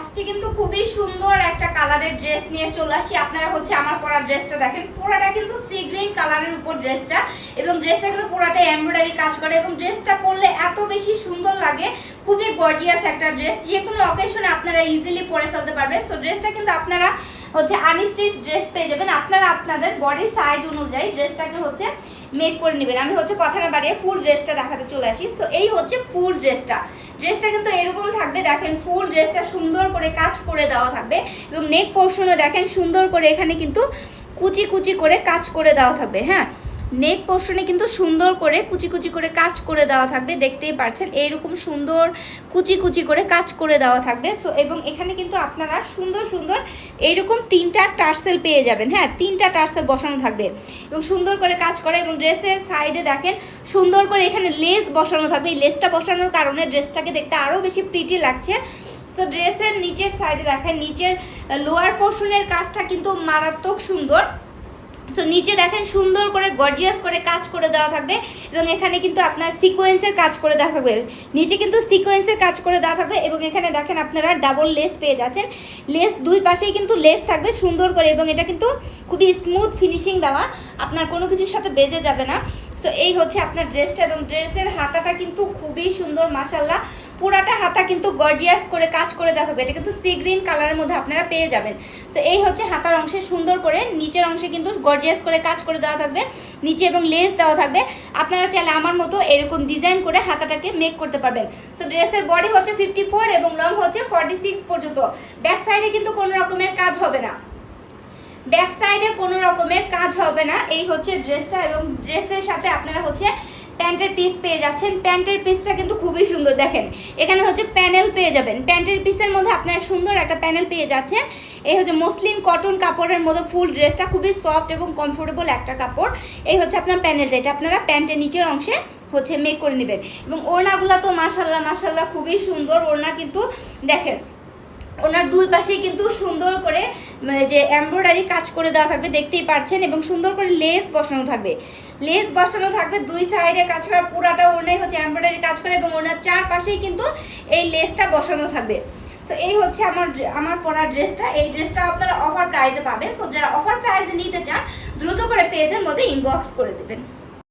আজকে কিন্তু খুবই সুন্দর একটা কালারের ড্রেস নিয়ে চলে আসি। আপনারা হচ্ছে আমার পরা ড্রেসটা দেখেন। পোড়াটা কিন্তু সি গ্রিন কালারের উপর ড্রেসটা এবং ড্রেসটা কিন্তু পুরাটা এমব্রয়ডারি কাজ করে এবং ড্রেসটা পরলে এত বেশি সুন্দর লাগে। খুবই গর্জিয়াস একটা ড্রেস। যে কোনো অকেশনে আপনারা ইজিলি পরে ফেলতে পারবেন। সো ড্রেসটা কিন্তু আপনারা হচ্ছে আনস্টিচ ড্রেস পেয়ে যাবেন। আপনারা আপনাদের বডি সাইজ অনুযায়ী ড্রেসটাকে হচ্ছে মেক করে নেবেন। আমি হচ্ছে কথা না বাড়িয়ে ফুল ড্রেসটা দেখাতে চলে আসি। সো এই হচ্ছে ফুল ড্রেসটা ড্রেসটা কিন্তু এরকম থাকবে, দেখেন ফুল ড্রেসটা সুন্দর করে কাজ করে দেওয়া থাকবে এবং নেক পোর্শনও দেখেন সুন্দর করে এখানে কিন্তু কুচি কুচি করে কাজ করে দেওয়া থাকবে হ্যাঁ? নেক পোর্শনে কিন্তু সুন্দর করে কুচি কুচি করে কাজ করে দেওয়া থাকবে, দেখতেই পারছেন। এইরকম সুন্দর কুচি কুচি করে কাজ করে দেওয়া থাকবে। সো, এবং এখানে কিন্তু আপনারা সুন্দর সুন্দর এইরকম তিনটা টার্সেল পেয়ে যাবেন। হ্যাঁ তিনটা টার্সেল বসানো থাকবে। এবং সুন্দর করে কাজ করে এবং ড্রেসের সাইডে দেখেন, সুন্দর করে এখানে লেস বসানো থাকবে। এই লেসটা বসানোর কারণে ড্রেসটাকে দেখতে আরও বেশি প্রিটি লাগছে। সো, ড্রেসের নিচের সাইডে দেখেন, নিচের লোয়ার পোর্শনের কাজটা কিন্তু মারাত্মক সুন্দর। সো নিচে দেখেন সুন্দর করে গর্জিয়াস করে কাজ করে দেওয়া থাকবে এবং এখানে কিন্তু আপনার সিকোয়েন্সের কাজ করে দেওয়া থাকবে। নিচে কিন্তু সিকোয়েন্সের কাজ করে দেওয়া থাকবে এবং এখানে দেখেন আপনারা ডাবল লেস পেয়ে যাচ্ছেন। লেস দুই পাশেই কিন্তু লেস থাকবে সুন্দর করে এবং এটা কিন্তু খুবই স্মুথ ফিনিশিং দেওয়া। আপনার কোনো কিছুর সাথে বেজে যাবে না। সো এই হচ্ছে আপনার ড্রেসটা এবং ড্রেসের হাতাটা কিন্তু খুবই সুন্দর মাসাল্লাহ পুরাটা হাতা কিন্তু গর্জিয়াস করে কাজ করে দেওয়া থাকবে এটা কিন্তু সি গ্রিন কালারের মধ্যে আপনারা পেয়ে যাবেন। সো এই হচ্ছে হাতার অংশে সুন্দর করে, নিচের অংশে কিন্তু গর্জিয়াস করে কাজ করে দেওয়া থাকবে, নিচে এবং লেস দেওয়া থাকবে। আপনারা চাইলে আমার মতো এরকম ডিজাইন করে হাতাটাকে মেক করতে পারবেন। সো ড্রেসের বডি হচ্ছে ফিফটি এবং লং হচ্ছে ফর্টি পর্যন্ত। ব্যাক সাইডে কিন্তু কোনো রকমের কাজ হবে না। ব্যাক সাইডে কোনো রকমের কাজ হবে না। এই হচ্ছে ড্রেসটা এবং ড্রেসের সাথে আপনারা হচ্ছে প্যান্টের পিস পেয়ে যাচ্ছেন। প্যান্টের পিসটা কিন্তু খুবই সুন্দর। দেখেন, এখানে হচ্ছে প্যানেল পেয়ে যাবেন। প্যান্টের পিসের মধ্যে আপনারা সুন্দর একটা প্যানেল পেয়ে যাচ্ছেন। এই হচ্ছে মসলিন কটন কাপড়ের মধ্যে ফুল ড্রেসটা খুবই সফট এবং কমফোর্টেবল একটা কাপড়। এই হচ্ছে আপনার প্যানেলটা এটা আপনারা প্যান্টের নিচের অংশে হচ্ছে মেক করে নেবেন। এবং ওড়নাগুলো তো মাসাল্লাহ মাসাল্লাহ খুবই সুন্দর। ওড়না কিন্তু দেখেন ওনার দুই পাশেই কিন্তু সুন্দর করে যে এমব্রয়ডারি কাজ করে দেওয়া থাকবে, দেখতেই পাচ্ছেন এবং সুন্দর করে লেস বসানো থাকবে। লেস বসানো থাকবে, দুই সাইডে কাজ করা পুরাটা ওনাই হচ্ছে এমব্রয়ডারি কাজ করে, এবং ওনার চার পাশেই কিন্তু এই লেসটা বসানো থাকবে। সো এই হচ্ছে আমার আমার পরা ড্রেসটা এই ড্রেসটা আপনারা অফার প্রাইজে পাবেন। সো যারা অফার প্রাইসে নিতে চান, দ্রুত করে পেজের মধ্যে ইনবক্স করে দেবেন।